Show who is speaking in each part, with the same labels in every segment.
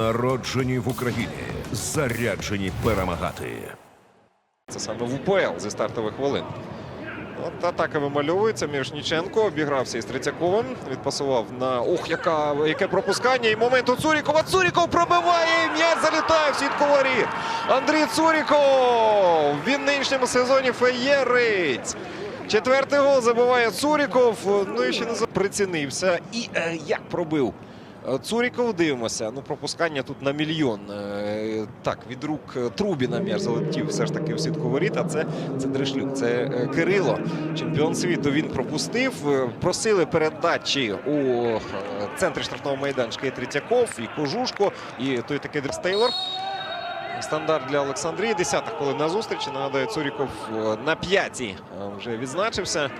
Speaker 1: Народжені в Україні, заряджені перемагати.
Speaker 2: Це саме в УПЛ зі стартових хвилин. От атака вимальовується. Мірошніченко обігрався із Третьяковим. Відпасував на ох, яка, яке пропускання. І момент у Цурікова. Цуріков пробиває. М'яч залітає в сітку. Андрій Цуріков. Він нинішньому сезоні феєрить. Четвертий гол забиває Цуріков. Ну і ще не за- прицінився. І е, як пробив. Е, Цуріков дивимося. Ну, пропускання тут на мільйон. Е, Так, від рук е, Трубіна м'яч залетів все ж таки в сітку воріт. А це, це Дрешлюк, це Кирило, чемпіон світу. Він пропустив. Просили передачі у центрі штрафного майданчика і Третьяков, і Кожушко, і той такий Дрес Тейлор. Стандарт для Олександрії. Десята хвилина зустрічі. Нагадаю, Цуріков на п'ятій вже відзначився.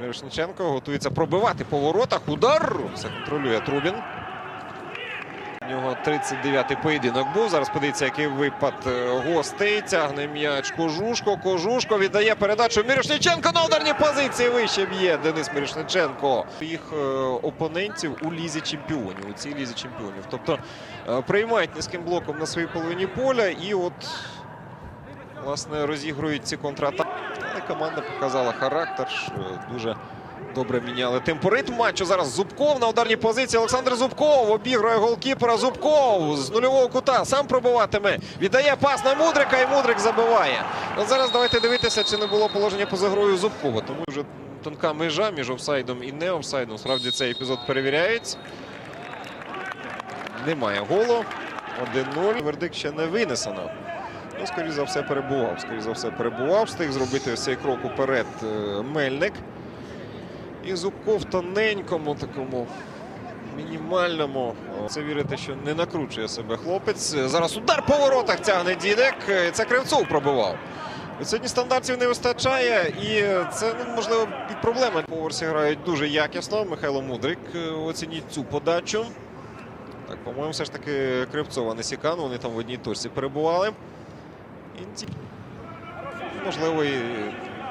Speaker 2: Мірошниченко готується пробивати по воротах. Удар. Все контролює Трубін. У нього 39-й поєдинок був. Зараз подивіться, який випад гостей. Тягне м'яч Кожушко. Кожушко віддає передачу Мірошниченко на ударній позиції. Вище б'є Денис Мірошниченко. Їх е, опонентів у лізі чемпіонів. У цій лізі чемпіонів. Тобто е, приймають низьким блоком на своїй половині поля і от власне розігрують ці контратаки. Але команда показала характер. що Дуже добре міняли темпоритм матчу. Зараз Зубков на ударній позиції. Олександр Зубков обігрує голкіпера. Зубков з нульового кута сам пробиватиме. Віддає пас на Мудрика і Мудрик забиває. От зараз давайте дивитися, чи не було положення поза грою Зубкова. Тому вже тонка межа між офсайдом і не офсайдом. Справді цей епізод перевіряють. Немає голу. 1-0. Вердикт ще не винесено. Ну, скоріш за все, перебував. Скоріш за все, перебував. Встиг зробити ось цей крок уперед е, Мельник. І Зубков тоненькому такому мінімальному. Це вірите, що не накручує себе хлопець. Зараз удар по воротах тягне Дідек. Е, Це Кривцов пробивав. Сьогодні стандартів не вистачає, і це ну, можливо і проблема. Поверсі грають дуже якісно. Михайло Мудрик е, оцініть цю подачу. Так, по-моєму, все ж таки Кривцов, а не Сікан. Вони там в одній точці перебували. Інті. Можливо, і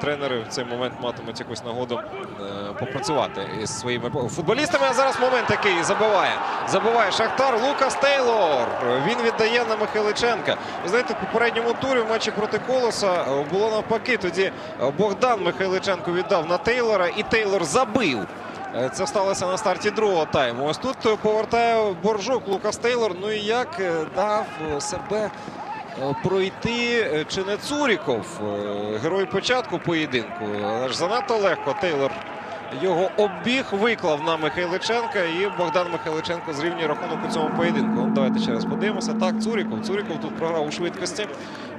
Speaker 2: тренери в цей момент матимуть якусь нагоду е, попрацювати із своїми футболістами. А зараз момент який забиває. Забиває Шахтар Лукас Тейлор. Він віддає на Михайличенка. Ви знаєте, в попередньому турі в матчі проти Колоса е, було навпаки. Тоді е, Богдан Михайличенко віддав на Тейлора, і Тейлор забив. Це сталося на старті другого тайму. Ось тут повертає боржук Лукас Тейлор. Ну і як дав себе пройти е, чи не Цуріков, е, герой початку поєдинку. Але ж занадто легко Тейлор його обіг, виклав на Михайличенка, і Богдан Михайличенко зрівнює рахунок у цьому поєдинку. Давайте ще раз подивимося. Так, Цуріков. Цуріков тут програв у швидкості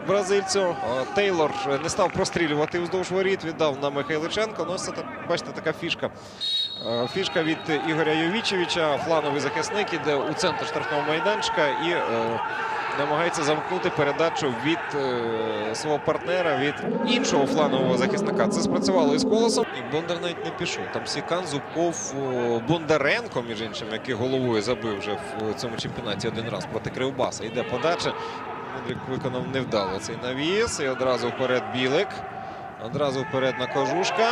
Speaker 2: бразильцю. Е, Тейлор не став прострілювати вздовж воріт, віддав на Михайличенка. Ну, це, бачите, така фішка. Е, Фішка від Ігоря Йовічевича, флановий захисник іде у центр штрафного майданчика і е, намагається замкнути передачу від е, свого партнера, від іншого фланового захисника. Це спрацювало із колосом. І Бондар навіть не пішов. Там Сікан, Зубков, Бондаренко, між іншим, який головою забив вже в цьому чемпіонаті один раз проти Кривбаса. Йде подача. Мудрик виконав невдало цей навіс. І одразу вперед Білик. Одразу вперед на Кожушка.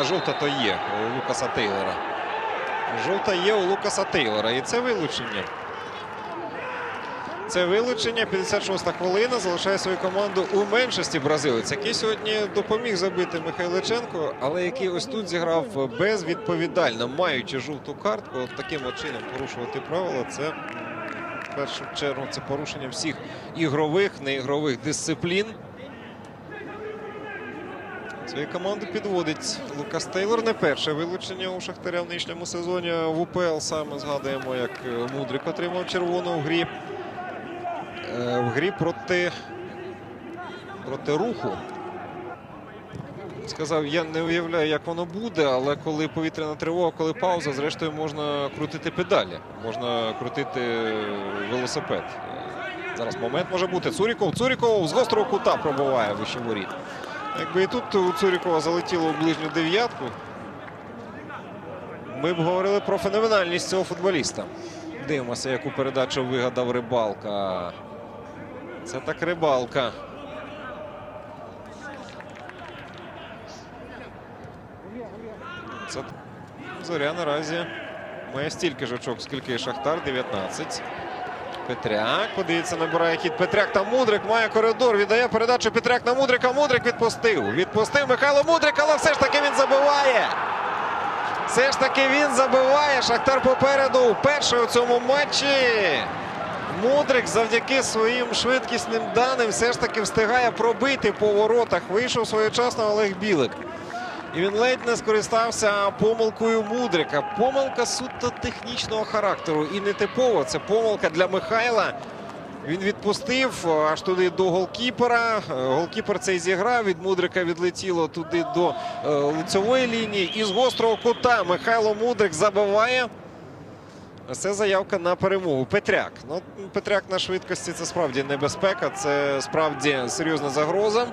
Speaker 2: А жовта то є у Лукаса Тейлора. Жовта є у Лукаса Тейлора. І це вилучення. Це вилучення. 56-та хвилина. Залишає свою команду у меншості бразилець, який сьогодні допоміг забити Михайличенко, але який ось тут зіграв безвідповідально, маючи жовту картку. Таким чином порушувати правила. Це в першу чергу це порушення всіх ігрових, неігрових дисциплін. Свою команду підводить Лукас Тейлор. Не перше вилучення у Шахтаря в нинішньому сезоні в УПЛ. Саме згадуємо, як Мудрик отримав червону в грі. Е, В грі проти, проти руху. Сказав, я не уявляю, як воно буде, але коли повітряна тривога, коли пауза, зрештою можна крутити педалі, можна крутити велосипед. Зараз момент може бути. Цуріков. Цуріков з гострого кута пробиває вище воріт. Якби і тут у Цурікова залетіло в ближню дев'ятку, ми б говорили про феноменальність цього футболіста. Дивимося, яку передачу вигадав рибалка. Це так рибалка. Це зоря наразі Має стільки ж очок, скільки і Шахтар 19. Петряк. Подивіться, набирає хід Петряк та Мудрик. Має коридор. Віддає передачу Петряк на Мудрика. Мудрик відпустив. Відпустив Михайло Мудрик, але все ж таки він забиває. Все ж таки він забиває. Шахтар попереду. Вперше у цьому матчі. Мудрик завдяки своїм швидкісним даним все ж таки встигає пробити по воротах. Вийшов своєчасно Олег Білик. І він ледь не скористався помилкою Мудрика. Помилка суто технічного характеру і нетипова. Це помилка для Михайла. Він відпустив аж туди до голкіпера. Е, Голкіпер цей зіграв. Від Мудрика відлетіло туди до е, лицевої лінії. І з гострого кута Михайло Мудрик забиває. Це заявка на перемогу. Петряк. Ну, Петряк на швидкості це справді небезпека. Це справді серйозна загроза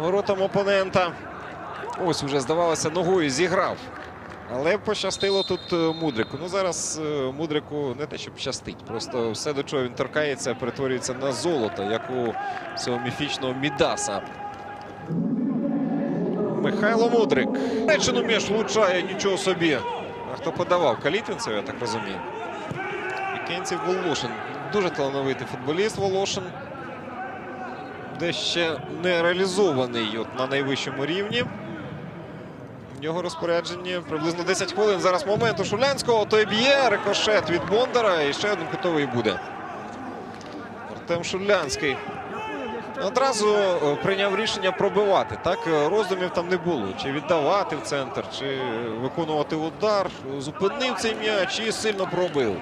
Speaker 2: воротам опонента. Ось уже здавалося, ногою зіграв. Але пощастило тут е, Мудрику. Ну зараз е, Мудрику не те, щоб щастить. Просто все, до чого він торкається, перетворюється на золото, як у цього міфічного Мідаса. Михайло Мудрик. Речину м'яч влучає, нічого собі. Хто подавав? Калітвінцев, я так розумію. І Волошин. Дуже талановитий футболіст Волошин. Де не реалізований от, на найвищому рівні. В нього розпорядження приблизно 10 хвилин. Зараз момент у Шулянського. Той б'є рикошет від Бондара. І ще один кутовий буде. Артем Шулянський. Одразу е, прийняв рішення пробивати. Так, Е, роздумів там не було. Чи віддавати в центр, чи виконувати удар. Зупинив цей м'яч і сильно пробив.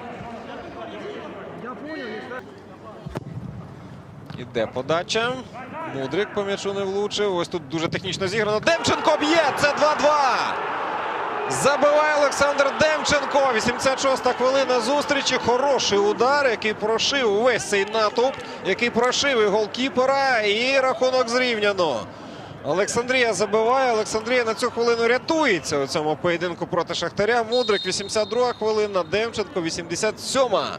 Speaker 2: Іде подача. Мудрик по м'ячу не влучив. Ось тут дуже технічно зіграно. Демченко б'є! Це 2-2. Забиває Олександр Демченко. 86-та хвилина зустрічі. Хороший удар, який прошив увесь цей натовп, який прошив і голкіпера. І рахунок зрівняно. Олександрія забиває. Олександрія на цю хвилину рятується у цьому поєдинку проти Шахтаря. Мудрик 82 хвилина. Демченко 87-ма.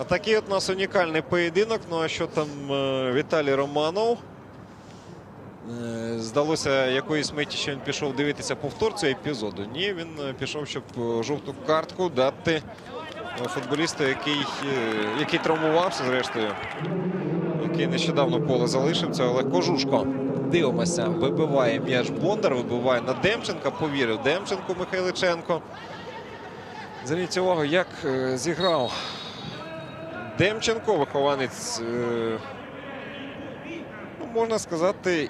Speaker 2: А такий от у нас унікальний поєдинок. Ну а що там е, Віталій Романов? Е, Здалося якоїсь миті, що він пішов дивитися повтор цього епізоду. Ні, він е, пішов, щоб е, жовту картку дати футболісту, який, який травмувався, зрештою. Який нещодавно поле залишив. Це Олег Кожушко. Дивимося, вибиває м'яч Бондар, вибиває на Демченка. Повірив Демченко Михайличенко. Зверніть увагу, як зіграв Демченко, вихованець, ну, можна сказати,